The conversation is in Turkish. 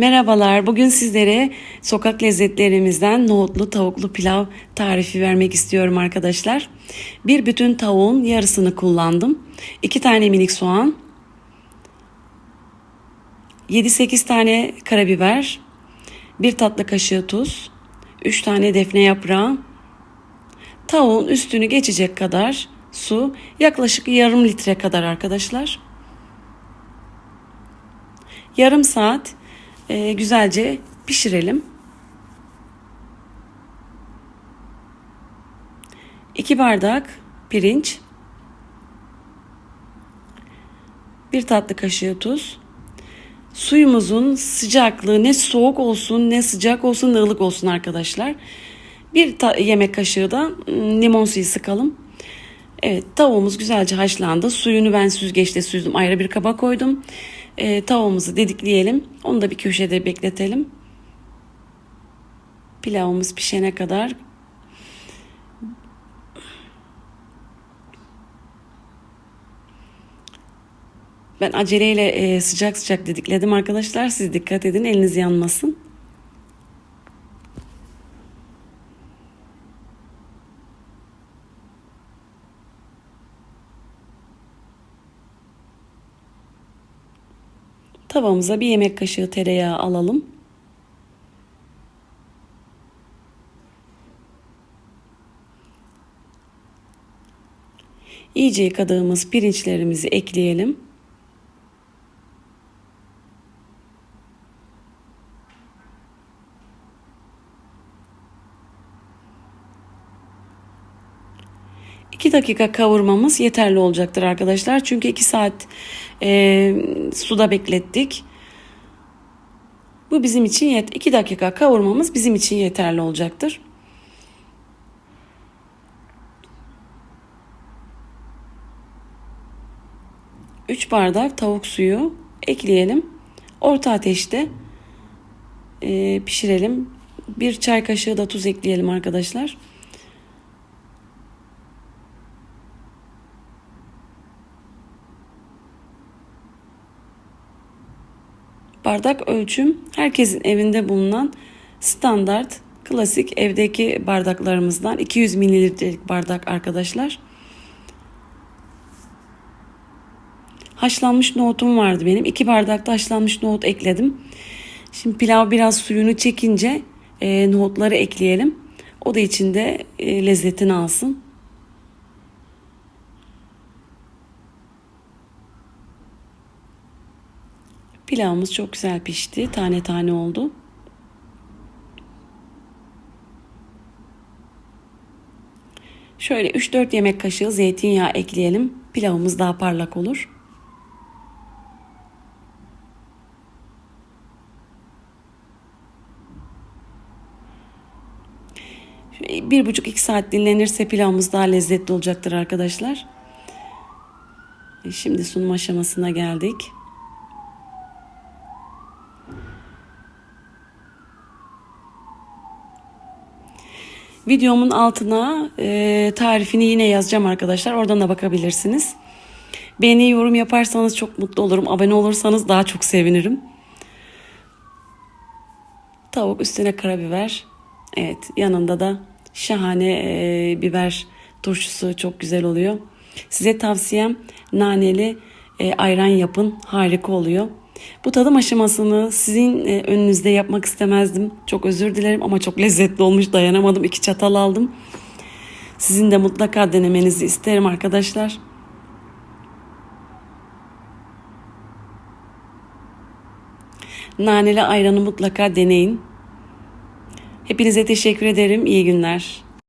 Merhabalar. Bugün sizlere sokak lezzetlerimizden nohutlu tavuklu pilav tarifi vermek istiyorum arkadaşlar. Bir bütün tavuğun yarısını kullandım. 2 tane minik soğan. 7-8 tane karabiber. 1 tatlı kaşığı tuz. 3 tane defne yaprağı. Tavuğun üstünü geçecek kadar su. Yaklaşık yarım litre kadar arkadaşlar. Yarım saat e, güzelce pişirelim. 2 bardak pirinç, 1 tatlı kaşığı tuz. Suyumuzun sıcaklığı ne soğuk olsun ne sıcak olsun ılık olsun arkadaşlar. Bir yemek kaşığı da limon suyu sıkalım. Evet tavuğumuz güzelce haşlandı. Suyunu ben süzgeçte süzdüm. Ayrı bir kaba koydum. E, tavuğumuzu dedikleyelim. Onu da bir köşede bekletelim. Pilavımız pişene kadar Ben aceleyle e, sıcak sıcak dedikledim arkadaşlar. Siz dikkat edin eliniz yanmasın. Tavamıza bir yemek kaşığı tereyağı alalım. İyice yıkadığımız pirinçlerimizi ekleyelim. İki dakika kavurmamız yeterli olacaktır arkadaşlar. Çünkü iki saat e, suda beklettik. Bu bizim için yet 2 dakika kavurmamız bizim için yeterli olacaktır. Üç bardak tavuk suyu ekleyelim. Orta ateşte e, pişirelim. Bir çay kaşığı da tuz ekleyelim arkadaşlar. Bardak ölçüm herkesin evinde bulunan standart klasik evdeki bardaklarımızdan 200 mililitrelik bardak arkadaşlar. Haşlanmış nohutum vardı benim. iki bardakta haşlanmış nohut ekledim. Şimdi pilav biraz suyunu çekince e, nohutları ekleyelim. O da içinde e, lezzetini alsın. Pilavımız çok güzel pişti. Tane tane oldu. Şöyle 3-4 yemek kaşığı zeytinyağı ekleyelim. Pilavımız daha parlak olur. Bir buçuk iki saat dinlenirse pilavımız daha lezzetli olacaktır arkadaşlar. Şimdi sunum aşamasına geldik. Videomun altına e, tarifini yine yazacağım arkadaşlar. Oradan da bakabilirsiniz. Beğeni yorum yaparsanız çok mutlu olurum. Abone olursanız daha çok sevinirim. Tavuk üstüne karabiber. Evet yanında da şahane e, biber turşusu çok güzel oluyor. Size tavsiyem naneli e, ayran yapın. Harika oluyor. Bu tadım aşamasını sizin e, önünüzde yapmak istemezdim. Çok özür dilerim ama çok lezzetli olmuş. Dayanamadım. iki çatal aldım. Sizin de mutlaka denemenizi isterim arkadaşlar. Naneli ayranı mutlaka deneyin. Hepinize teşekkür ederim. İyi günler.